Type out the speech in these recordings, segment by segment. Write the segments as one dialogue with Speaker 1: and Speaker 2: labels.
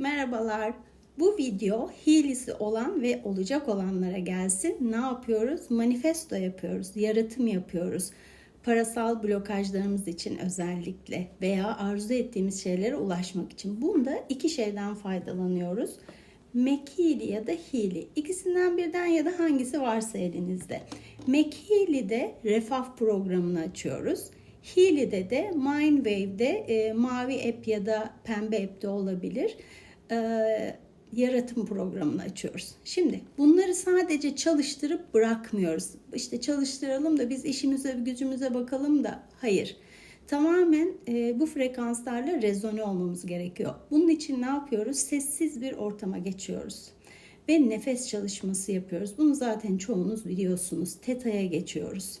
Speaker 1: Merhabalar. Bu video hilisi olan ve olacak olanlara gelsin. Ne yapıyoruz? Manifesto yapıyoruz, yaratım yapıyoruz. Parasal blokajlarımız için özellikle veya arzu ettiğimiz şeylere ulaşmak için. Bunda iki şeyden faydalanıyoruz. Mekili ya da Hili. İkisinden birden ya da hangisi varsa elinizde. Mekili'de refah programını açıyoruz. Hili'de de Mindwave'de e, mavi app ya da pembe app de olabilir. E, yaratım programını açıyoruz. Şimdi bunları sadece çalıştırıp bırakmıyoruz. İşte çalıştıralım da biz işimize gücümüze bakalım da hayır. Tamamen e, bu frekanslarla rezone olmamız gerekiyor. Bunun için ne yapıyoruz? Sessiz bir ortama geçiyoruz. Ve nefes çalışması yapıyoruz. Bunu zaten çoğunuz biliyorsunuz. Teta'ya geçiyoruz.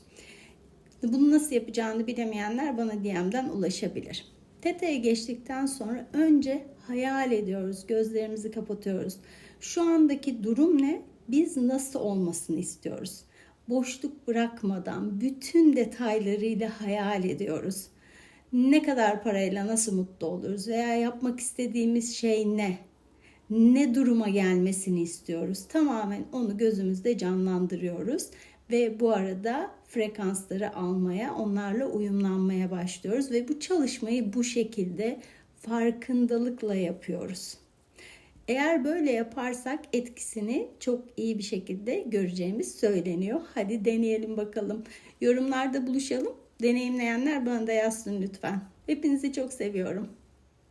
Speaker 1: Bunu nasıl yapacağını bilemeyenler bana DM'den ulaşabilir. Teta'ya geçtikten sonra önce hayal ediyoruz, gözlerimizi kapatıyoruz. Şu andaki durum ne? Biz nasıl olmasını istiyoruz? Boşluk bırakmadan bütün detaylarıyla hayal ediyoruz. Ne kadar parayla nasıl mutlu oluruz veya yapmak istediğimiz şey ne? Ne duruma gelmesini istiyoruz? Tamamen onu gözümüzde canlandırıyoruz ve bu arada frekansları almaya, onlarla uyumlanmaya başlıyoruz ve bu çalışmayı bu şekilde farkındalıkla yapıyoruz. Eğer böyle yaparsak etkisini çok iyi bir şekilde göreceğimiz söyleniyor. Hadi deneyelim bakalım. Yorumlarda buluşalım. Deneyimleyenler bana da yazsın lütfen. Hepinizi çok seviyorum.